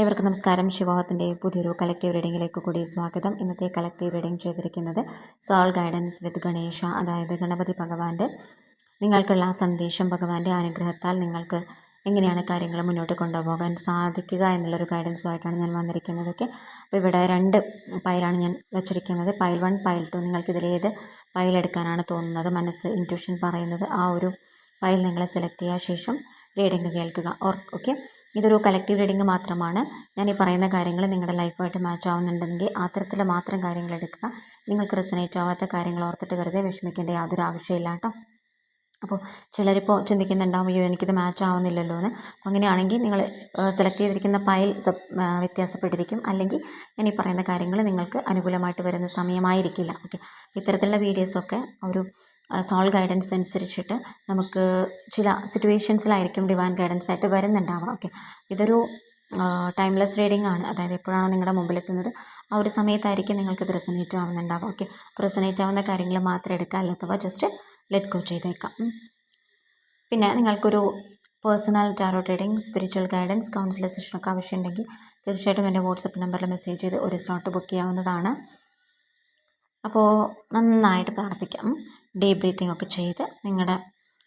ഏവർക്കും നമസ്കാരം. ശിവോഹത്തിന്റെ പുതിയൊരു കളക്റ്റീവ് റീഡിങ്ങിലേക്ക് കൂടി സ്വാഗതം. ഇന്നത്തെ കളക്റ്റീവ് റീഡിംഗ് ചെയ്തിരിക്കുന്നത് സോൾ ഗൈഡൻസ് വിത്ത് ഗണേഷ അതായത് ഗണപതി ഭഗവാന്റെ. നിങ്ങൾക്കുള്ള സന്ദേശം ഭഗവാന്റെ അനുഗ്രഹത്താൽ നിങ്ങൾക്ക് എങ്ങനെയാണ് കാര്യങ്ങൾ മുന്നോട്ട് കൊണ്ടുപോകാൻ സാധിക്കുക എന്നുള്ളൊരു ഗൈഡൻസുമായിട്ടാണ് ഞാൻ വന്നിരിക്കുന്നതൊക്കെ അപ്പോൾ ഇവിടെ രണ്ട് പൈലാണ് ഞാൻ വെച്ചിരിക്കുന്നത്. Pile one pile two. നിങ്ങൾക്കിതിലേത് pile എടുക്കാനാണ് തോന്നുന്നത്? മനസ്സ് ഇന്റ്യൂഷൻ പറയുന്നത്. ആ ഒരു പൈൽ നിങ്ങൾ സെലക്ട് ചെയ്യുക ശേഷം റീഡിങ് കേൾക്കുക. ഓർ ഓക്കെ ഇതൊരു കളക്റ്റീവ് റീഡിങ് മാത്രമാണ്. ഞാൻ ഈ പറയുന്ന കാര്യങ്ങൾ നിങ്ങളുടെ ലൈഫായിട്ട് മാച്ച് ആവുന്നുണ്ടെങ്കിൽ അത്തരത്തിൽ മാത്രം കാര്യങ്ങൾ എടുക്കുക. നിങ്ങൾക്ക് റെസനേറ്റ് ആവാത്ത കാര്യങ്ങൾ ഓർത്തിട്ട് വെറുതെ വിഷമിക്കേണ്ട യാതൊരു ആവശ്യമില്ല കേട്ടോ. അപ്പോൾ ചിലരിപ്പോൾ ചിന്തിക്കുന്നുണ്ടാവും അയ്യോ എനിക്കിത് മാച്ച് ആവുന്നില്ലല്ലോ എന്ന്. അപ്പോൾ അങ്ങനെയാണെങ്കിൽ നിങ്ങൾ സെലക്ട് ചെയ്തിരിക്കുന്ന പൈൽ വ്യത്യാസപ്പെട്ടിരിക്കും. അല്ലെങ്കിൽ ഞാൻ ഈ പറയുന്ന കാര്യങ്ങൾ നിങ്ങൾക്ക് അനുകൂലമായിട്ട് വരുന്ന സമയമായിരിക്കില്ല. ഓക്കെ ഇത്തരത്തിലുള്ള വീഡിയോസൊക്കെ ഒരു സോൾ ഗൈഡൻസ് അനുസരിച്ചിട്ട് നമുക്ക് ചില സിറ്റുവേഷൻസിലായിരിക്കും ഡിവൈൻ ഗൈഡൻസ് ആയിട്ട് വരുന്നുണ്ടാവുക. ഓക്കെ ഇതൊരു ടൈംലെസ് റീഡിംഗ് ആണ്. അതായത് എപ്പോഴാണോ നിങ്ങളുടെ മുമ്പിലെത്തുന്നത് ആ ഒരു സമയത്തായിരിക്കും നിങ്ങൾക്കിത് റെസനേറ്റ് ആവുന്നുണ്ടാവുക. ഓക്കെ റെസനേറ്റ് ആവുന്ന കാര്യങ്ങൾ മാത്രം എടുക്കുക അല്ലാത്തവ ജസ്റ്റ് ലെറ്റ് ഗോ ചെയ്തേക്കാം. പിന്നെ നിങ്ങൾക്കൊരു personal tarot trading spiritual guidance counselor സെഷനൊക്കെ ആവശ്യമുണ്ടെങ്കിൽ തീർച്ചയായിട്ടും എന്റെ വാട്സപ്പ് നമ്പറിൽ മെസ്സേജ് ചെയ്ത് ഒരു സ്ലോട്ട് ബുക്ക് ചെയ്യാവുന്നതാണ്. അപ്പോൾ നന്നായിട്ട് പ്രാർത്ഥിക്കാം. ഡീപ് ബ്രീത്തിങ് ഒക്കെ ചെയ്ത് നിങ്ങളുടെ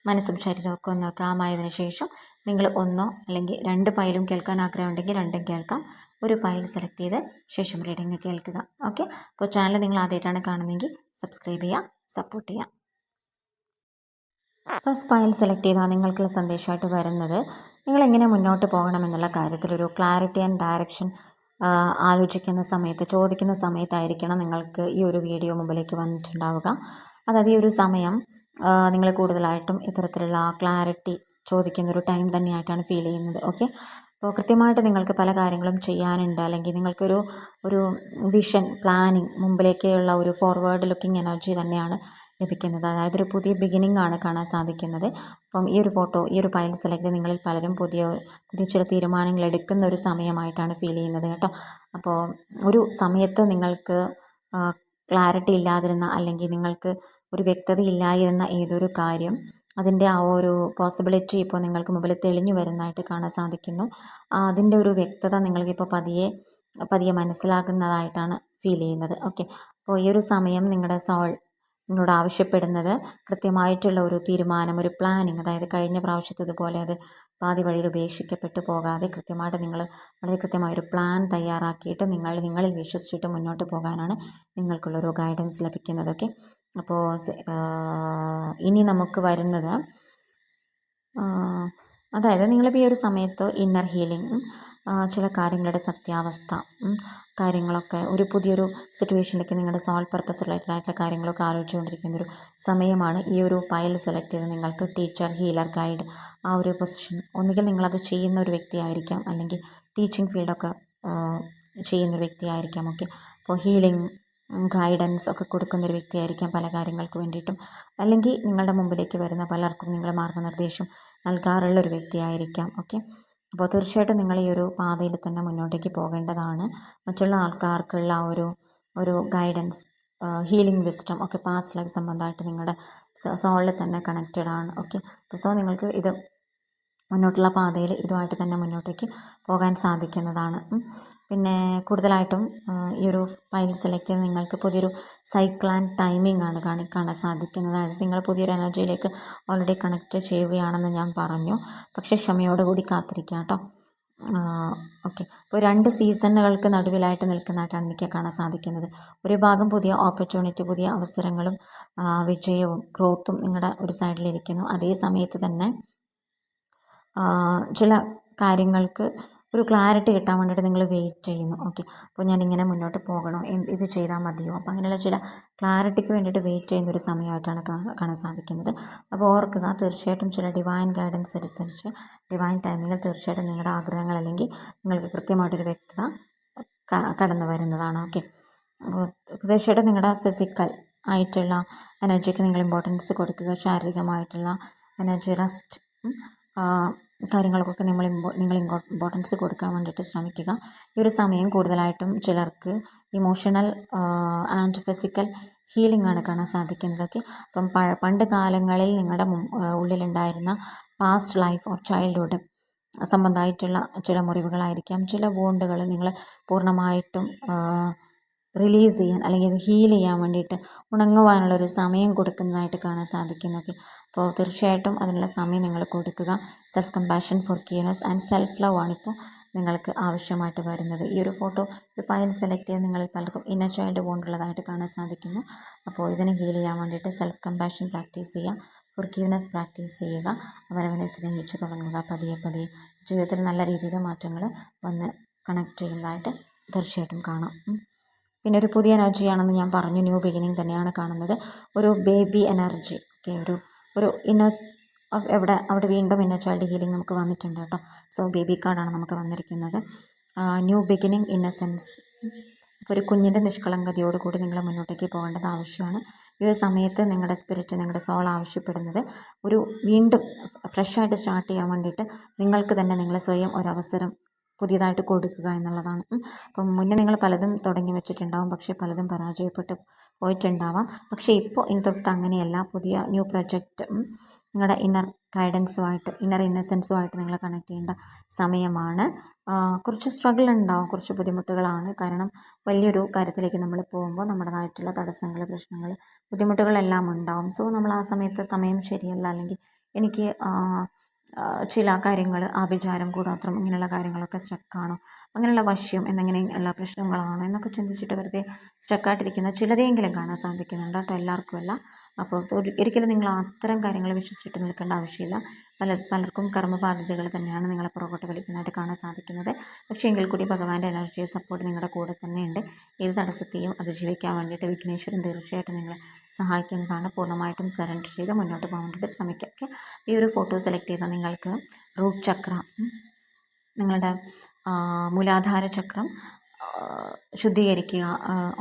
മനസ്സും ശരീരമൊക്കെ ഒന്ന് കാമായതിനു ശേഷം നിങ്ങൾ ഒന്നോ അല്ലെങ്കിൽ രണ്ട് പൈലും കേൾക്കാൻ ആഗ്രഹമുണ്ടെങ്കിൽ രണ്ടും കേൾക്കാം. ഒരു പൈൽ സെലക്ട് ചെയ്ത് ശേഷം റീഡിങ് കേൾക്കുക. ഓക്കെ? അപ്പോൾ ചാനൽ നിങ്ങൾ ആദ്യമായിട്ടാണ് കാണുന്നതെങ്കിൽ സബ്സ്ക്രൈബ് ചെയ്യുക സപ്പോർട്ട് ചെയ്യുക. ഫസ്റ്റ് ഫയൽ സെലക്ട് ചെയ്താൽ നിങ്ങൾക്കുള്ള സന്ദേശമായിട്ട് വരുന്നത്. നിങ്ങൾ എങ്ങനെ മുന്നോട്ട് പോകണം എന്നുള്ള കാര്യത്തിൽ ഒരു ക്ലാരിറ്റി ആൻഡ് ഡയറക്ഷൻ ആലോചിക്കുന്ന സമയത്ത് ചോദിക്കുന്ന സമയത്തായിരിക്കണം നിങ്ങൾക്ക് ഈ ഒരു വീഡിയോ മുമ്പിലേക്ക് വന്നിട്ടുണ്ടാവുക. അതായത് ഈ ഒരു സമയം നിങ്ങൾ കൂടുതലായിട്ടും ഇത്തരത്തിലുള്ള ക്ലാരിറ്റി ചോദിക്കുന്ന ഒരു ടൈം തന്നെയായിട്ടാണ് ഫീൽ ചെയ്യുന്നത്. ഓക്കെ അപ്പോൾ കൃത്യമായിട്ട് നിങ്ങൾക്ക് പല കാര്യങ്ങളും ചെയ്യാനുണ്ട്. അല്ലെങ്കിൽ നിങ്ങൾക്കൊരു ഒരു വിഷൻ പ്ലാനിങ് മുമ്പിലേക്കുള്ള ഒരു ഫോർവേഡ് ലുക്കിംഗ് എനർജി തന്നെയാണ് ലഭിക്കുന്നത്. അതായത് ഒരു പുതിയ ബിഗിനിങ് ആണ് കാണാൻ സാധിക്കുന്നത്. അപ്പം ഈ ഒരു ഫോട്ടോ ഈ ഒരു പൈൽ സെലക്ട് നിങ്ങളിൽ പലരും പുതിയ പുതിയ ചില തീരുമാനങ്ങൾ എടുക്കുന്ന ഒരു സമയമായിട്ടാണ് ഫീൽ ചെയ്യുന്നത് കേട്ടോ. അപ്പോൾ ഒരു സമയത്ത് നിങ്ങൾക്ക് ക്ലാരിറ്റി ഇല്ലാതിരുന്ന അല്ലെങ്കിൽ നിങ്ങൾക്ക് ഒരു വ്യക്തത ഇല്ലായിരുന്ന ഏതൊരു കാര്യം അതിന്റെ ആ ഒരു പോസിബിലിറ്റി ഇപ്പോൾ നിങ്ങൾക്ക് മുമ്പിൽ തെളിഞ്ഞു വരുന്നതായിട്ട് കാണാൻ സാധിക്കുന്നു. അതിന്റെ ഒരു വ്യക്തത നിങ്ങൾക്കിപ്പോൾ പതിയെ പതിയെ മനസ്സിലാക്കുന്നതായിട്ടാണ് ഫീൽ ചെയ്യുന്നത്. ഓക്കെ അപ്പോൾ ഈ ഒരു സമയം നിങ്ങളുടെ സോൾ നിങ്ങളോട് ആവശ്യപ്പെടുന്നത് കൃത്യമായിട്ടുള്ള ഒരു തീരുമാനം ഒരു പ്ലാനിങ് അതായത് കഴിഞ്ഞ പ്രാവശ്യത്തതുപോലെ അത് പാതി വഴിയിൽ ഉപേക്ഷിക്കപ്പെട്ടു പോകാതെ കൃത്യമായിട്ട് നിങ്ങൾ വളരെ കൃത്യമായ ഒരു പ്ലാൻ തയ്യാറാക്കിയിട്ട് നിങ്ങൾ നിങ്ങളിൽ വിശ്വസിച്ചിട്ട് മുന്നോട്ട് പോകാനാണ് നിങ്ങൾക്കുള്ളൊരു ഗൈഡൻസ് ലഭിക്കുന്നതൊക്കെ അപ്പോൾ ഇനി നമുക്ക് വരുന്നത് അതായത് നിങ്ങളിപ്പോൾ ഈ ഒരു സമയത്ത് ഇന്നർ ഹീലിംഗ് ചില കാര്യങ്ങളുടെ സത്യാവസ്ഥ കാര്യങ്ങളൊക്കെ ഒരു പുതിയൊരു സിറ്റുവേഷനിലേക്ക് നിങ്ങളുടെ സോൾ പർപ്പസ് റിലേറ്റഡ് ആയിട്ടുള്ള കാര്യങ്ങളൊക്കെ ആലോചിച്ചുകൊണ്ടിരിക്കുന്ന ഒരു സമയമാണ് ഈ ഒരു ഫയൽ സെലക്ട് ചെയ്ത് നിങ്ങൾക്ക് ടീച്ചർ ഹീലർ ഗൈഡ് ആ ഒരു പൊസിഷൻ ഒന്നുകിൽ നിങ്ങളത് ചെയ്യുന്ന ഒരു വ്യക്തിയായിരിക്കാം അല്ലെങ്കിൽ ടീച്ചിങ് ഫീൽഡൊക്കെ ചെയ്യുന്ന ഒരു വ്യക്തിയായിരിക്കാം ഓക്കെ അപ്പോൾ ഹീലിംഗ് ഗൈഡൻസ് ഒക്കെ കൊടുക്കുന്ന ഒരു വ്യക്തിയായിരിക്കാം പല കാര്യങ്ങൾക്ക് വേണ്ടിയിട്ടും. അല്ലെങ്കിൽ നിങ്ങളുടെ മുമ്പിലേക്ക് വരുന്ന പലർക്കും നിങ്ങൾ മാർഗനിർദ്ദേശം നൽകാറുള്ള ഒരു വ്യക്തിയായിരിക്കാം ഓക്കെ അപ്പോൾ തീർച്ചയായിട്ടും നിങ്ങൾ ഈ ഒരു പാതയിൽ തന്നെ മുന്നോട്ടേക്ക് പോകേണ്ടതാണ്. മറ്റുള്ള ആൾക്കാർക്കുള്ള ഒരു ഒരു ഗൈഡൻസ് ഹീലിംഗ് വിസ്റ്റം ഒക്കെ പാസ്റ്റ് ലൈഫ് സംബന്ധമായിട്ട് നിങ്ങളുടെ സോളിൽ തന്നെ കണക്റ്റഡ് ആണ്. ഓക്കെ സോ നിങ്ങൾക്ക് ഇത് മുന്നോട്ടുള്ള പാതയിൽ ഇതുമായിട്ട് തന്നെ മുന്നോട്ടേക്ക് പോകാൻ സാധിക്കുന്നതാണ്. പിന്നെ കൂടുതലായിട്ടും ഈ ഒരു ഫയൽ സെലക്ട് ചെയ്ത് നിങ്ങൾക്ക് പുതിയൊരു സൈക്കിൾ ആൻഡ് ടൈമിംഗ് ആണ് കാണിക്കാൻ സാധിക്കുന്നത്. അതായത് നിങ്ങൾ പുതിയൊരു എനർജിയിലേക്ക് ഓൾറെഡി കണക്റ്റ് ചെയ്യുകയാണെന്ന് ഞാൻ പറഞ്ഞു. പക്ഷേ ക്ഷമയോടുകൂടി കാത്തിരിക്കുക കേട്ടോ. ഓക്കെ അപ്പോൾ രണ്ട് സീസണുകൾക്ക് നടുവിലായിട്ട് നിൽക്കുന്നതായിട്ടാണ് എനിക്ക് കാണാൻ സാധിക്കുന്നത്. ഒരു ഭാഗം പുതിയ ഓപ്പർച്യൂണിറ്റി പുതിയ അവസരങ്ങളും വിജയവും ഗ്രോത്തും നിങ്ങളുടെ ഒരു സൈഡിലിരിക്കുന്നു അതേ സമയത്ത് തന്നെ ചില കാര്യങ്ങൾക്ക് ഒരു ക്ലാരിറ്റി കിട്ടാൻ വേണ്ടിയിട്ട് നിങ്ങൾ വെയിറ്റ് ചെയ്യുന്നു. ഓക്കെ അപ്പോൾ ഞാൻ ഇങ്ങനെ മുന്നോട്ട് പോകണോ. ഇത് ചെയ്താൽ മതിയോ? അപ്പോൾ അങ്ങനെയുള്ള ചില ക്ലാരിറ്റിക്ക് വേണ്ടിയിട്ട് വെയിറ്റ് ചെയ്യുന്ന ഒരു സമയമായിട്ടാണ് കാണാൻ സാധിക്കുന്നത്. അപ്പോൾ ഓർക്കുക തീർച്ചയായിട്ടും ചില ഡിവൈൻ ഗൈഡൻസ് അനുസരിച്ച് ഡിവൈൻ ടൈമിങ്ങിൽ തീർച്ചയായിട്ടും നിങ്ങളുടെ ആഗ്രഹങ്ങൾ അല്ലെങ്കിൽ നിങ്ങൾക്ക് കൃത്യമായിട്ടൊരു വ്യക്തത കടന്നു വരുന്നതാണ്. ഓക്കെ തീർച്ചയായിട്ടും നിങ്ങളുടെ ഫിസിക്കൽ ആയിട്ടുള്ള എനർജിക്ക് നിങ്ങൾ ഇമ്പോർട്ടൻസ് കൊടുക്കുക. ശാരീരികമായിട്ടുള്ള എനർജി റെസ്റ്റ് കാര്യങ്ങൾക്കൊക്കെ നമ്മൾ നിങ്ങൾ ഇമ്പോർട്ടൻസ് കൊടുക്കാൻ വേണ്ടിയിട്ട് ശ്രമിക്കുക. ഈ ഒരു സമയം കൂടുതലായിട്ടും ചിലർക്ക് ഇമോഷണൽ ആൻഡ് ഫിസിക്കൽ ഹീലിംഗ് ആണ് കാണാൻ സാധിക്കുന്നതൊക്കെ അപ്പം പണ്ട് കാലങ്ങളിൽ നിങ്ങളുടെ ഉള്ളിലുണ്ടായിരുന്ന പാസ്റ്റ് ലൈഫ് ഓർ ചൈൽഡ്ഹുഡ് സംബന്ധമായിട്ടുള്ള ചില മുറിവുകളായിരിക്കാം. ചില ബോണ്ടുകൾ നിങ്ങൾ പൂർണമായിട്ടും റിലീസ് ചെയ്യാൻ അല്ലെങ്കിൽ അത് ഹീൽ ചെയ്യാൻ വേണ്ടിയിട്ട് ഉണങ്ങുവാനുള്ളൊരു സമയം കൊടുക്കുന്നതായിട്ട് കാണാൻ സാധിക്കുന്നൊക്കെ അപ്പോൾ തീർച്ചയായിട്ടും അതിനുള്ള സമയം നിങ്ങൾ കൊടുക്കുക. Self compassion forgiveness and self love ആണിപ്പോൾ നിങ്ങൾക്ക് ആവശ്യമായിട്ട് വരുന്നത്. ഈ ഒരു ഫോട്ടോ ഒരു പയൽ സെലക്ട് ചെയ്ത് നിങ്ങളിൽ പലർക്കും ഇന്നർ ചൈൽഡ് വോണ്ടുള്ളതായിട്ട് കാണാൻ സാധിക്കുന്നു. അപ്പോൾ ഇതിനെ ഹീൽ ചെയ്യാൻ വേണ്ടിയിട്ട് സെൽഫ് കമ്പാഷൻ പ്രാക്ടീസ് ചെയ്യുക. ഫോർഗീവ്നെസ് പ്രാക്ടീസ് ചെയ്യുക. അവരവനെ സ്നേഹിച്ചു തുടങ്ങുക. പതിയെ പതിയെ ജീവിതത്തിൽ നല്ല രീതിയിൽ മാറ്റങ്ങൾ വന്ന് കണക്ട് ചെയ്യുന്നതായിട്ട് തീർച്ചയായിട്ടും കാണാം. പിന്നെ ഒരു പുതിയ എനർജിയാണെന്ന് ഞാൻ പറഞ്ഞു ന്യൂ ബിഗിനിങ് തന്നെയാണ് കാണുന്നത്. ഒരു ബേബി എനർജി ഓക്കെ ഒരു ഒരു ഇന്നർ എവിടെ അവിടെ വീണ്ടും ഇന്ന ചൈൽഡ് ഹീലിംഗ് നമുക്ക് വന്നിട്ടുണ്ട് കേട്ടോ. സോ ബേബി കാർഡാണ് നമുക്ക് വന്നിരിക്കുന്നത്. ന്യൂ ബിഗിനിങ് എ സെൻസ് ഒരു കുഞ്ഞിന്റെ നിഷ്കളങ്കതയോടുകൂടി നിങ്ങൾ മുന്നോട്ടേക്ക് പോകേണ്ടത് ആവശ്യമാണ്. ഈ ഒരു സമയത്ത് നിങ്ങളുടെ സ്പിരിറ്റ് നിങ്ങളുടെ സോൾ ആവശ്യപ്പെടുന്നത് ഒരു വീണ്ടും ഫ്രഷായിട്ട് സ്റ്റാർട്ട് ചെയ്യാൻ വേണ്ടിയിട്ട് നിങ്ങൾക്ക് തന്നെ നിങ്ങൾ സ്വയം ഒരവസരം പുതിയതായിട്ട് കൊടുക്കുക എന്നുള്ളതാണ്. അപ്പം മുന്നേ നിങ്ങൾ പലതും തുടങ്ങി വെച്ചിട്ടുണ്ടാവും. പക്ഷേ പലതും പരാജയപ്പെട്ട് പോയിട്ടുണ്ടാവാം. പക്ഷേ ഇപ്പോൾ ഇനി തൊട്ട് അങ്ങനെയല്ല. പുതിയ ന്യൂ പ്രൊജക്റ്റ് നിങ്ങളുടെ ഇന്നർ ഗൈഡൻസുമായിട്ട് ഇന്നർ ഇന്നസെൻസുമായിട്ട് നിങ്ങൾ കണക്ട് ചെയ്യേണ്ട സമയമാണ്. കുറച്ച് സ്ട്രഗിൾ ഉണ്ടാവും. കുറച്ച് ബുദ്ധിമുട്ടുകളാണ്. കാരണം വലിയൊരു കാര്യത്തിലേക്ക് നമ്മൾ പോകുമ്പോൾ നമ്മുടേതായിട്ടുള്ള തടസ്സങ്ങൾ പ്രശ്നങ്ങൾ ബുദ്ധിമുട്ടുകളെല്ലാം ഉണ്ടാവും. സോ നമ്മൾ ആ സമയത്ത് സമയം ശരിയല്ല. അല്ലെങ്കിൽ എനിക്ക് ചില കാര്യങ്ങൾ ആഭിചാരം കൂടോത്രം ഇങ്ങനെയുള്ള കാര്യങ്ങളൊക്കെ സ്റ്റക്കാണോ അങ്ങനെയുള്ള വശ്യം എന്നിങ്ങനെയുള്ള പ്രശ്നങ്ങളാണോ എന്നൊക്കെ ചിന്തിച്ചിട്ട് വെറുതെ സ്റ്റക്കായിട്ടിരിക്കുന്ന ചിലരെയെങ്കിലും കാണാൻ സാധിക്കുന്നുണ്ട് കേട്ടോ എല്ലാവർക്കുമല്ല. അപ്പോൾ ഒരിക്കലും നിങ്ങൾ അത്തരം കാര്യങ്ങൾ വിശ്വസിച്ചിട്ട് നിൽക്കേണ്ട ആവശ്യമില്ല. പല പലർക്കും കർമ്മബാധ്യതകൾ തന്നെയാണ് നിങ്ങളെ പുറകോട്ട് വലിക്കുന്നതായിട്ട് കാണാൻ സാധിക്കുന്നത്. പക്ഷേ എങ്കിൽ കൂടി ഭഗവാന്റെ എനർജിയെ സപ്പോർട്ട് നിങ്ങളുടെ കൂടെ തന്നെയുണ്ട്. ഏത് തടസ്സത്തെയും അതിജീവിക്കാൻ വേണ്ടിയിട്ട് വിഘ്നേശ്വരൻ തീർച്ചയായിട്ടും നിങ്ങളെ സഹായിക്കുന്നതാണ്. പൂർണമായിട്ടും സറണ്ടർ ചെയ്ത് മുന്നോട്ട് പോകാൻ വേണ്ടിയിട്ട് ശ്രമിക്കുക. ഈ ഒരു ഫോട്ടോ സെലക്ട് ചെയ്താൽ നിങ്ങൾക്ക് റൂട്ട് ചക്ര നിങ്ങളുടെ മൂലാധാര ചക്രം ശുദ്ധീകരിക്കുക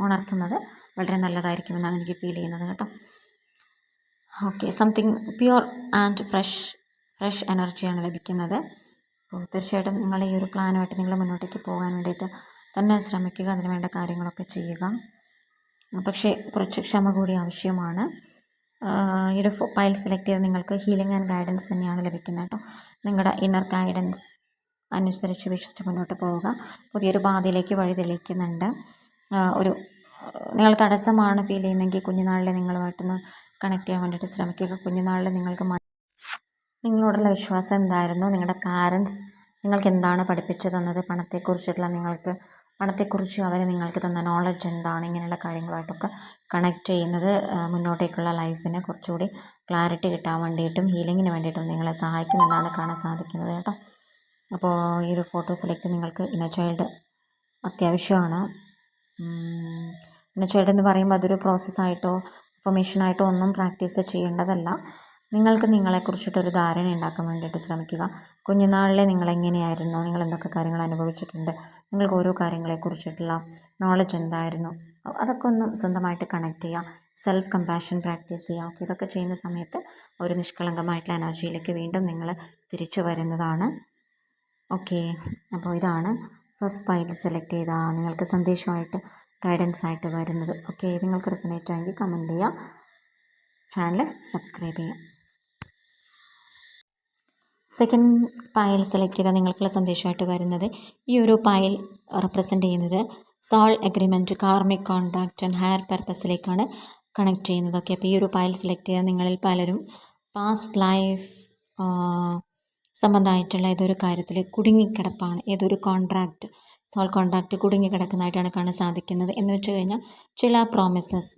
ഉണർത്തുന്നത് വളരെ നല്ലതായിരിക്കുമെന്നാണ് എനിക്ക് ഫീൽ ചെയ്യുന്നത് കേട്ടോ. Okay something pure and fresh fresh എനർജിയാണ് ലഭിക്കുന്നത്. അപ്പോൾ തീർച്ചയായിട്ടും നിങ്ങൾ ഈ ഒരു പ്ലാനുമായിട്ട് നിങ്ങൾ മുന്നോട്ടേക്ക് പോകാൻ വേണ്ടിയിട്ട് തന്നെ ശ്രമിക്കുക അതിന് വേണ്ട കാര്യങ്ങളൊക്കെ ചെയ്യുക. പക്ഷേ കുറച്ച് ക്ഷമ കൂടി ആവശ്യമാണ്. ഈ ഒരു ഫയൽ സെലക്ട് ചെയ്ത് നിങ്ങൾക്ക് ഹീലിംഗ് ആൻഡ് ഗൈഡൻസ് തന്നെയാണ് ലഭിക്കുന്നത് കേട്ടോ. നിങ്ങളുടെ ഇന്നർ ഗൈഡൻസ് അനുസരിച്ച് വിശ്വസിച്ച് മുന്നോട്ട് പോവുക. പുതിയൊരു പാതയിലേക്ക് വഴി തെളിയിക്കുന്നുണ്ട് ഒരു നിങ്ങൾ തടസ്സമാണ് ഫീൽ ചെയ്യുന്നെങ്കിൽ കുഞ്ഞുനാളിൽ നിങ്ങളുമായിട്ടൊന്ന് കണക്ട് ചെയ്യാൻ വേണ്ടിയിട്ട് ശ്രമിക്കുക. കുഞ്ഞുനാളിൽ നിങ്ങൾക്ക് നിങ്ങളോടുള്ള വിശ്വാസം എന്തായിരുന്നു? നിങ്ങളുടെ പാരൻസ് നിങ്ങൾക്ക് എന്താണ് പഠിപ്പിച്ചു തന്നത്? പണത്തെക്കുറിച്ചിട്ടുള്ള നിങ്ങൾക്ക് പണത്തെക്കുറിച്ച് അവർ നിങ്ങൾക്ക് തന്ന നോളജ് എന്താണ്? ഇങ്ങനെയുള്ള കാര്യങ്ങളായിട്ടൊക്കെ കണക്ട് ചെയ്യുന്നത് മുന്നോട്ടേക്കുള്ള ലൈഫിനെ കുറച്ചുകൂടി ക്ലാരിറ്റി കിട്ടാൻ വേണ്ടിയിട്ടും ഹീലിങ്ങിന് വേണ്ടിയിട്ടും നിങ്ങളെ സഹായിക്കുമെന്നാണ് കാണാൻ സാധിക്കുന്നത് കേട്ടോ. അപ്പോൾ ഈ ഒരു ഫോട്ടോ സെലക്ട് നിങ്ങൾക്ക് ഇന്നർ ചൈൽഡ് അത്യാവശ്യമാണ്. ഇന്നർ ചൈൽഡ് എന്ന് പറയുമ്പോൾ അതൊരു പ്രോസസ്സായിട്ടോ ഇൻഫർമേഷനായിട്ടോ ഒന്നും പ്രാക്ടീസ് ചെയ്യേണ്ടതല്ല. നിങ്ങൾക്ക് നിങ്ങളെക്കുറിച്ചിട്ടൊരു ധാരണ ഉണ്ടാക്കാൻ വേണ്ടിയിട്ട് ശ്രമിക്കുക. കുഞ്ഞുനാളിലെ നിങ്ങൾ എങ്ങനെയായിരുന്നു? നിങ്ങൾ എന്തൊക്കെ കാര്യങ്ങൾ അനുഭവിച്ചിട്ടുണ്ട്? നിങ്ങൾക്ക് ഓരോ കാര്യങ്ങളെക്കുറിച്ചിട്ടുള്ള നോളജ് എന്തായിരുന്നു? അതൊക്കെ ഒന്ന് സ്വന്തമായിട്ട് കണക്ട് ചെയ്യുക. സെൽഫ് കമ്പാഷൻ പ്രാക്ടീസ് ചെയ്യുക. ഓക്കെ ഇതൊക്കെ ചെയ്യുന്ന സമയത്ത് ഒരു നിഷ്കളങ്കമായിട്ടുള്ള എനർജിയിലേക്ക് വീണ്ടും നിങ്ങൾ തിരിച്ചു വരുന്നതാണ്. ഓക്കെ. അപ്പോൾ ഇതാണ് ഫസ്റ്റ് ഫയൽ സെലക്ട് ചെയ്താൽ നിങ്ങൾക്ക് സന്ദേശമായിട്ട് ഗൈഡൻസ് ആയിട്ട് വരുന്നത്. ഓക്കെ. നിങ്ങൾക്ക് റെസനേറ്റ് ആയെങ്കിൽ കമന്റ് ചെയ്യുക ചാനൽ സബ്സ്ക്രൈബ് ചെയ്യുക സെക്കൻഡ് പായൽ സെലക്ട് ചെയ്താൽ നിങ്ങൾക്കുള്ള സന്ദേശമായിട്ട് വരുന്നത് ഈ ഒരു പായൽ റെപ്രസെന്റ് ചെയ്യുന്നത് soul agreement karmic contract and higher പർപ്പസിലേക്കാണ് connect ചെയ്യുന്നത്. ഓക്കെ. അപ്പോൾ ഈ ഒരു പായൽ സെലക്ട് ചെയ്താൽ നിങ്ങളിൽ പലരും പാസ്റ്റ് ലൈഫ് സംബന്ധമായിട്ടുള്ള ഏതൊരു കാര്യത്തിൽ കുടുങ്ങിക്കിടപ്പാണ് ഏതൊരു കോൺട്രാക്റ്റ് സോൾ കോൺട്രാക്റ്റ് കുടുങ്ങിക്കിടക്കുന്നതായിട്ടാണ് കാണാൻ സാധിക്കുന്നത് എന്ന് വെച്ച് കഴിഞ്ഞാൽ ചില പ്രോമിസസ്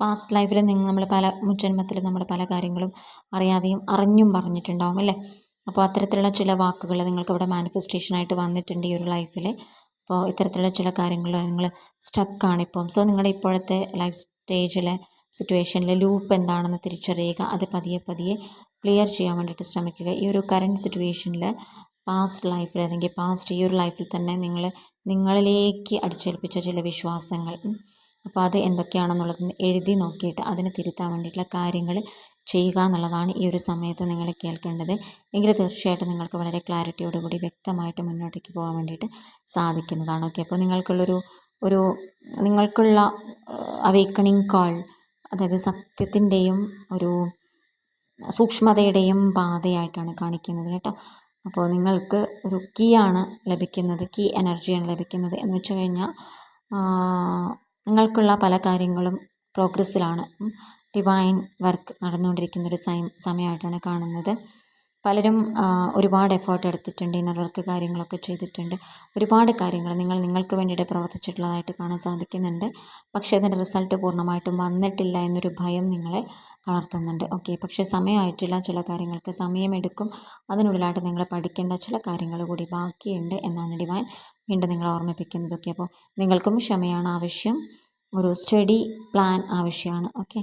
പാസ്റ്റ് ലൈഫിൽ നിങ്ങൾ നമ്മൾ പല മുൻജന്മത്തിൽ നമ്മൾ പല കാര്യങ്ങളും അറിയാതെയും അറിഞ്ഞും പറഞ്ഞിട്ടുണ്ടാവും അല്ലേ? അപ്പോൾ അത്തരത്തിലുള്ള ചില വാക്കുകൾ നിങ്ങൾക്ക് ഇവിടെ മാനിഫെസ്റ്റേഷനായിട്ട് വന്നിട്ടുണ്ട് ഈ ഒരു ലൈഫിൽ അപ്പോൾ ഇത്തരത്തിലുള്ള ചില കാര്യങ്ങൾ നിങ്ങൾ സ്റ്റക്കാണ് ഇപ്പം. സോ നിങ്ങളുടെ ഇപ്പോഴത്തെ ലൈഫ് സ്റ്റേജിലെ സിറ്റുവേഷനിലെ ലൂപ്പ് എന്താണെന്ന് തിരിച്ചറിയുക. അത് പതിയെ പതിയെ ക്ലിയർ ചെയ്യാൻ വേണ്ടിയിട്ട് ശ്രമിക്കുക. ഈ ഒരു കറണ്ട് സിറ്റുവേഷനിൽ പാസ്റ്റ് ലൈഫിൽ അല്ലെങ്കിൽ പാസ്റ്റ് ഈ ഒരു ലൈഫിൽ തന്നെ നിങ്ങൾ നിങ്ങളിലേക്ക് അടിച്ചേൽപ്പിച്ച ചില വിശ്വാസങ്ങൾ അപ്പോൾ അത് എന്തൊക്കെയാണെന്നുള്ളത് എഴുതി നോക്കിയിട്ട് അതിനെ തിരുത്താൻ വേണ്ടിയിട്ടുള്ള കാര്യങ്ങൾ ചെയ്യുക എന്നുള്ളതാണ് ഈ ഒരു സമയത്ത് നിങ്ങൾ കേൾക്കേണ്ടത്. എങ്കിൽ തീർച്ചയായിട്ടും നിങ്ങൾക്ക് വളരെ ക്ലാരിറ്റിയോടുകൂടി വ്യക്തമായിട്ട് മുന്നോട്ടേക്ക് പോകാൻ വേണ്ടിയിട്ട് സാധിക്കുന്നതാണ്. ഓക്കെ അപ്പോൾ നിങ്ങൾക്കുള്ളൊരു ഒരു നിങ്ങൾക്കുള്ള അവേക്കണിങ് കോൾ അതായത് സത്യത്തിന്റെയും ഒരു സൂക്ഷ്മതയുടെയും പാതയായിട്ടാണ് കാണിക്കുന്നത് കേട്ടോ. അപ്പോൾ നിങ്ങൾക്ക് ഒരു കീ ആണ് ലഭിക്കുന്നത് കീ എനർജിയാണ് ലഭിക്കുന്നത് എന്ന് വെച്ച് കഴിഞ്ഞാൽ നിങ്ങൾക്കുള്ള പല കാര്യങ്ങളും പ്രോഗ്രസ്സിലാണ് ഡിവൈൻ വർക്ക് നടന്നുകൊണ്ടിരിക്കുന്ന ഒരു സമയമായിട്ടാണ് കാണുന്നത്. പലരും ഒരുപാട് എഫേർട്ട് എടുത്തിട്ടുണ്ട് ഇന്നർ വർക്ക് കാര്യങ്ങളൊക്കെ ചെയ്തിട്ടുണ്ട്. ഒരുപാട് കാര്യങ്ങൾ നിങ്ങൾ നിങ്ങൾക്ക് വേണ്ടിയിട്ട് പ്രവർത്തിച്ചിട്ടുള്ളതായിട്ട് കാണാൻ സാധിക്കുന്നുണ്ട്. പക്ഷേ അതിന്റെ റിസൾട്ട് പൂർണമായിട്ടും വന്നിട്ടില്ല എന്നൊരു ഭയം നിങ്ങളെ വളർത്തുന്നുണ്ട് ഓക്കെ പക്ഷേ സമയമായിട്ടില്ല ചില കാര്യങ്ങൾക്ക്. സമയമെടുക്കും. അതിനുള്ളിലായിട്ട് നിങ്ങൾ പഠിക്കേണ്ട ചില കാര്യങ്ങൾ കൂടി ബാക്കിയുണ്ട് എന്നാണ് ഡിവൈൻ വീണ്ടും നിങ്ങളെ ഓർമ്മിപ്പിക്കുന്നത്. ഓക്കെ അപ്പോൾ നിങ്ങൾക്കും ക്ഷമയാണ് ആവശ്യം. ഒരു സ്റ്റഡി പ്ലാൻ ആവശ്യമാണ്. ഓക്കെ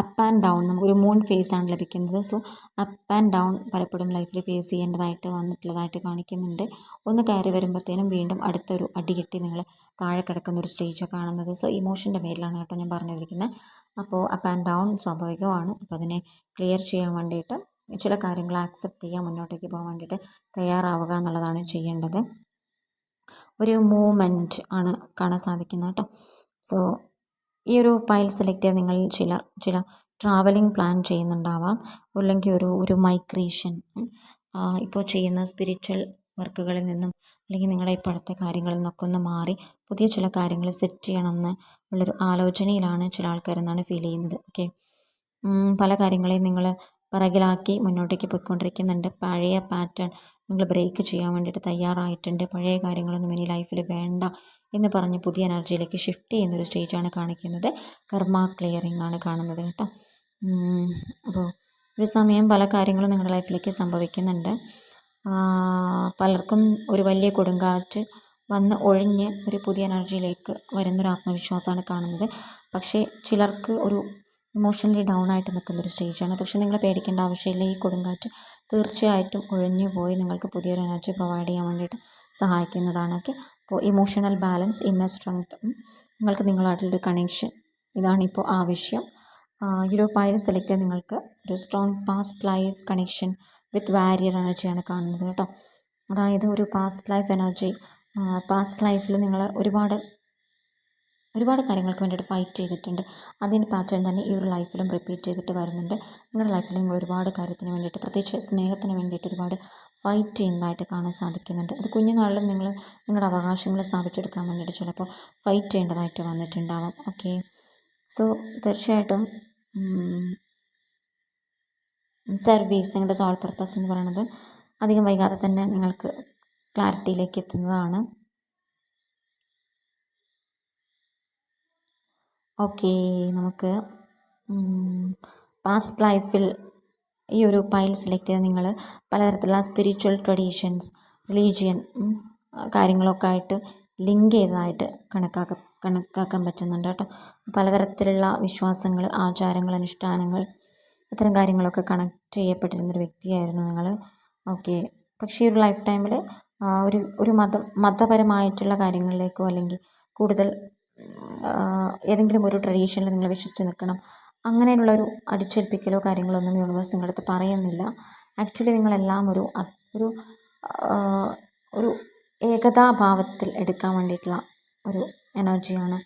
അപ്പ് ആൻഡ് ഡൗൺ നമുക്കൊരു മൂൺ ഫേസ് ആണ് ലഭിക്കുന്നത്. സോ അപ്പ് ആൻഡ് ഡൗൺ പലപ്പോഴും ലൈഫിൽ ഫേസ് ചെയ്യേണ്ടതായിട്ട് വന്നിട്ടുള്ളതായിട്ട് കാണിക്കുന്നുണ്ട്. ഒന്ന് കയറി വരുമ്പോഴത്തേനും വീണ്ടും അടുത്തൊരു അടി കിട്ടി നിങ്ങൾ താഴെ കിടക്കുന്ന ഒരു സ്റ്റേജൊക്കെ കാണുന്നത്. സോ ഇമോഷന്റെ പേരിലാണ് കേട്ടോ ഞാൻ പറഞ്ഞിരിക്കുന്നത് അപ്പോൾ അപ്പ് ആൻഡ് ഡൗൺ സ്വാഭാവികമാണ്. അപ്പോൾ അതിനെ ക്ലിയർ ചെയ്യാൻ വേണ്ടിയിട്ട് ചില കാര്യങ്ങൾ ആക്സെപ്റ്റ് ചെയ്യാൻ മുന്നോട്ടേക്ക് പോകാൻ വേണ്ടിയിട്ട് തയ്യാറാവുക എന്നുള്ളതാണ് ചെയ്യേണ്ടത്. ഒരു മൂവ്മെന്റ് ആണ് കാണാൻ സാധിക്കുന്നത് കേട്ടോ. സോ ഈ ഒരു ഫയൽ സെലക്ട് ചെയ്ത് നിങ്ങൾ ചില ചില ട്രാവലിംഗ് പ്ലാൻ ചെയ്യുന്നുണ്ടാവാം. അല്ലെങ്കിൽ ഒരു ഒരു മൈഗ്രേഷൻ ഇപ്പോൾ ചെയ്യുന്ന സ്പിരിച്വൽ വർക്കുകളിൽ നിന്നും അല്ലെങ്കിൽ നിങ്ങളുടെ ഇപ്പോഴത്തെ കാര്യങ്ങളിൽ നിന്നൊക്കെ ഒന്ന് മാറി പുതിയ ചില കാര്യങ്ങൾ സെറ്റ് ചെയ്യണമെന്ന് ഉള്ളൊരു ആലോചനയിലാണ് ചില ആൾക്കാരെന്നാണ് ഫീൽ ചെയ്യുന്നത്. ഓക്കെ പല കാര്യങ്ങളെയും നിങ്ങൾ പിറകിലാക്കി മുന്നോട്ടേക്ക് പോയിക്കൊണ്ടിരിക്കുന്നുണ്ട്. പഴയ പാറ്റേൺ നിങ്ങൾ ബ്രേക്ക് ചെയ്യാൻ വേണ്ടിയിട്ട് തയ്യാറായിട്ടുണ്ട്. പഴയ കാര്യങ്ങളൊന്നും ഇനി ലൈഫിൽ വേണ്ട. എന്ന് പറഞ്ഞ് പുതിയ എനർജിയിലേക്ക് ഷിഫ്റ്റ് ചെയ്യുന്ന ഒരു സ്റ്റേജാണ് കാണിക്കുന്നത്. കർമ്മ ക്ലിയറിംഗ് ആണ് കാണുന്നത് കേട്ടോ. അപ്പോൾ ഒരു സമയം പല കാര്യങ്ങളും നിങ്ങളുടെ ലൈഫിലേക്ക് സംഭവിക്കുന്നുണ്ട്. പലർക്കും ഒരു വലിയ കൊടുങ്കാറ്റ് വന്ന് ഒഴിഞ്ഞ് ഒരു പുതിയ എനർജിയിലേക്ക് വരുന്നൊരു ആത്മവിശ്വാസമാണ് കാണുന്നത്. പക്ഷേ ചിലർക്ക് ഒരു ഇമോഷണലി ഡൗൺ ആയിട്ട് നിൽക്കുന്ന ഒരു സ്റ്റേജാണ് പക്ഷേ നിങ്ങൾ പേടിക്കേണ്ട ആവശ്യമില്ല. ഈ കൊടുങ്കാറ്റ് തീർച്ചയായിട്ടും ഒഴിഞ്ഞു പോയി നിങ്ങൾക്ക് പുതിയൊരു എനർജി പ്രൊവൈഡ് ചെയ്യാൻ വേണ്ടിയിട്ട് സഹായിക്കുന്നതാണ്. ഓക്കെ അപ്പോൾ ഇമോഷണൽ ബാലൻസ് ഇന്നർ സ്ട്രെങ്ത് നിങ്ങൾക്ക് നിങ്ങളായിട്ടുള്ളൊരു കണക്ഷൻ ഇതാണിപ്പോൾ ആവശ്യം. ഒരു സെലക്ട് നിങ്ങൾക്ക് ഒരു strong past life connection with warrior എനർജിയാണ് കാണുന്നത് കേട്ടോ. അതായത് ഒരു പാസ്റ്റ് ലൈഫ് എനർജി പാസ്റ്റ് ലൈഫിൽ നിങ്ങൾ ഒരുപാട് ഒരുപാട് കാര്യങ്ങൾക്ക് വേണ്ടിയിട്ട് ഫൈറ്റ് ചെയ്തിട്ടുണ്ട്. അതിന്റെ പാറ്റേൺ തന്നെ ഈ ഒരു ലൈഫിലും റിപ്പീറ്റ് ചെയ്തിട്ട് വരുന്നുണ്ട്. നിങ്ങളുടെ ലൈഫിൽ നിങ്ങൾ ഒരുപാട് കാര്യത്തിന് വേണ്ടിയിട്ട് പ്രത്യേകിച്ച് സ്നേഹത്തിന് വേണ്ടിയിട്ട് ഒരുപാട് ഫൈറ്റ് ചെയ്യുന്നതായിട്ട് കാണാൻ സാധിക്കുന്നുണ്ട്. അത് കുഞ്ഞുനാളിലും നിങ്ങൾ നിങ്ങളുടെ അവകാശങ്ങൾ സ്ഥാപിച്ചെടുക്കാൻ വേണ്ടിയിട്ട് ചിലപ്പോൾ ഫൈറ്റ് ചെയ്യേണ്ടതായിട്ട് വന്നിട്ടുണ്ടാവാം. ഓക്കെ സോ തീർച്ചയായിട്ടും സർവീസ് നിങ്ങളുടെ സോൾ പർപ്പസ് എന്ന് പറയുന്നത് അധികം വൈകാതെ തന്നെ നിങ്ങൾക്ക് ക്ലാരിറ്റിയിലേക്ക് എത്തുന്നതാണ്. ഓക്കേ നമുക്ക് പാസ്റ്റ് ലൈഫിൽ ഈ ഒരു പൈൽ സെലക്ട് ചെയ്ത് നിങ്ങൾ പലതരത്തിലുള്ള സ്പിരിച്വൽ ട്രഡീഷൻസ് റിലീജിയൻ കാര്യങ്ങളൊക്കെ ആയിട്ട് ലിങ്ക് ചെയ്തതായിട്ട് കണക്കാക്ക കണക്കാക്കാൻ പറ്റുന്നുണ്ട് കേട്ടോ. പലതരത്തിലുള്ള വിശ്വാസങ്ങൾ ആചാരങ്ങൾ അനുഷ്ഠാനങ്ങൾ ഇത്തരം കാര്യങ്ങളൊക്കെ കണക്ട് ചെയ്യപ്പെട്ടിരുന്നൊരു വ്യക്തിയായിരുന്നു നിങ്ങൾ ഓക്കെ പക്ഷേ ഈ ഒരു ലൈഫ് ടൈമിൽ ഒരു ഒരു മതം മതപരമായിട്ടുള്ള കാര്യങ്ങളിലേക്കോ അല്ലെങ്കിൽ കൂടുതൽ ഏതെങ്കിലും ഒരു ട്രഡീഷനിൽ നിങ്ങൾ വിശ്വസിച്ച് നിൽക്കണം. അങ്ങനെയുള്ളൊരു അടിച്ചേൽപ്പിക്കലോ കാര്യങ്ങളോ ഒന്നും യൂണിവേഴ്സ് നിങ്ങളുടെ അടുത്ത് പറയുന്നില്ല. ആക്ച്വലി നിങ്ങളെല്ലാം ഒരു ഒരു ഒരു ഏകതാഭാവത്തിൽ എടുക്കാൻ വേണ്ടിയിട്ടുള്ള ഒരു എനർജിയാണ്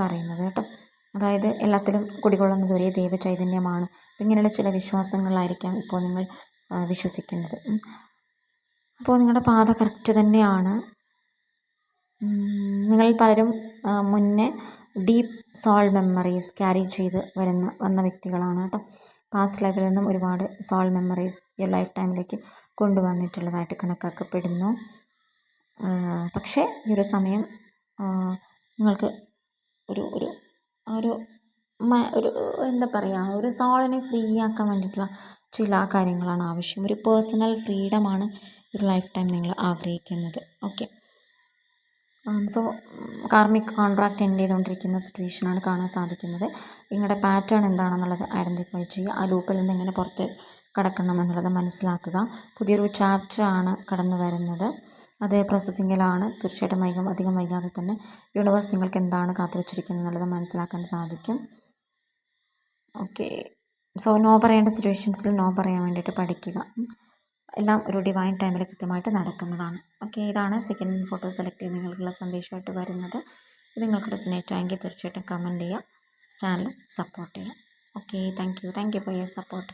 പറയുന്നത് കേട്ടോ. അതായത് എല്ലാത്തിലും കുടികൊള്ളുന്നത് ഒരേ ദൈവ ചൈതന്യമാണ് ഇങ്ങനെയുള്ള ചില വിശ്വാസങ്ങളായിരിക്കാം ഇപ്പോൾ നിങ്ങൾ വിശ്വസിക്കുന്നത്. അപ്പോൾ നിങ്ങളുടെ പാത കറക്റ്റ് തന്നെയാണ്. നിങ്ങളിൽ പലരും മുന്നേ ഡീപ്പ് സോൾ മെമ്മറീസ് ക്യാരി ചെയ്ത് വരുന്ന വന്ന വ്യക്തികളാണ് കേട്ടോ. പാസ്റ്റ് ലൈഫിൽ നിന്നും ഒരുപാട് സോൾ മെമ്മറീസ് ഈ ലൈഫ് ടൈമിലേക്ക് കൊണ്ടുവന്നിട്ടുള്ളതായിട്ട് കണക്കാക്കപ്പെടുന്നു. പക്ഷേ ഈ ഒരു സമയം നിങ്ങൾക്ക് ഒരു ഒരു ഒരു ഒരു എന്താ പറയുക ഒരു സോളിനെ ഫ്രീ ആക്കാൻ വേണ്ടിയിട്ടുള്ള ചില കാര്യങ്ങളാണ് ആവശ്യം. ഒരു പേഴ്സണൽ ഫ്രീഡമാണ് ഒരു ലൈഫ് ടൈം നിങ്ങൾ ആഗ്രഹിക്കുന്നത്. Okay so karmic contract end ചെയ്തുകൊണ്ടിരിക്കുന്ന സിറ്റുവേഷനാണ് കാണാൻ സാധിക്കുന്നത്. നിങ്ങളുടെ പാറ്റേൺ എന്താണെന്നുള്ളത് ഐഡന്റിഫൈ ചെയ്യുക. ആ ലൂപ്പിൽ നിന്ന് എങ്ങനെ പുറത്ത് കടക്കണം എന്നുള്ളത് മനസ്സിലാക്കുക. പുതിയൊരു ചാപ്റ്ററാണ് കടന്നു വരുന്നത്. അത് പ്രോസസ്സിങ്ങിലാണ് തീർച്ചയായിട്ടും വൈകും അധികം വൈകാതെ തന്നെ യൂണിവേഴ്സ് നിങ്ങൾക്ക് എന്താണ് കാത്തു വെച്ചിരിക്കുന്നത് എന്നുള്ളത് മനസ്സിലാക്കാൻ സാധിക്കും. ഓക്കെ സോ നോ പറയേണ്ട സിറ്റുവേഷൻസിൽ നോ പറയാൻ വേണ്ടിയിട്ട് പഠിക്കുക. എല്ലാം ഒരു ഡിവൈൻ ടൈമിൽ കൃത്യമായിട്ട് നടക്കുന്നതാണ്. ഓക്കെ ഇതാണ് സെക്കൻഡ് ഫോട്ടോ സെലക്ട് ചെയ്ത് നിങ്ങൾക്കുള്ള സന്ദേശമായിട്ട് വരുന്നത്. ഇത് നിങ്ങൾക്ക് റെസിനേറ്റ് ആയെങ്കിൽ തീർച്ചയായിട്ടും കമന്റ് ചെയ്യുക ചാനൽ സപ്പോർട്ട് ചെയ്യുക okay thank you thank you for your support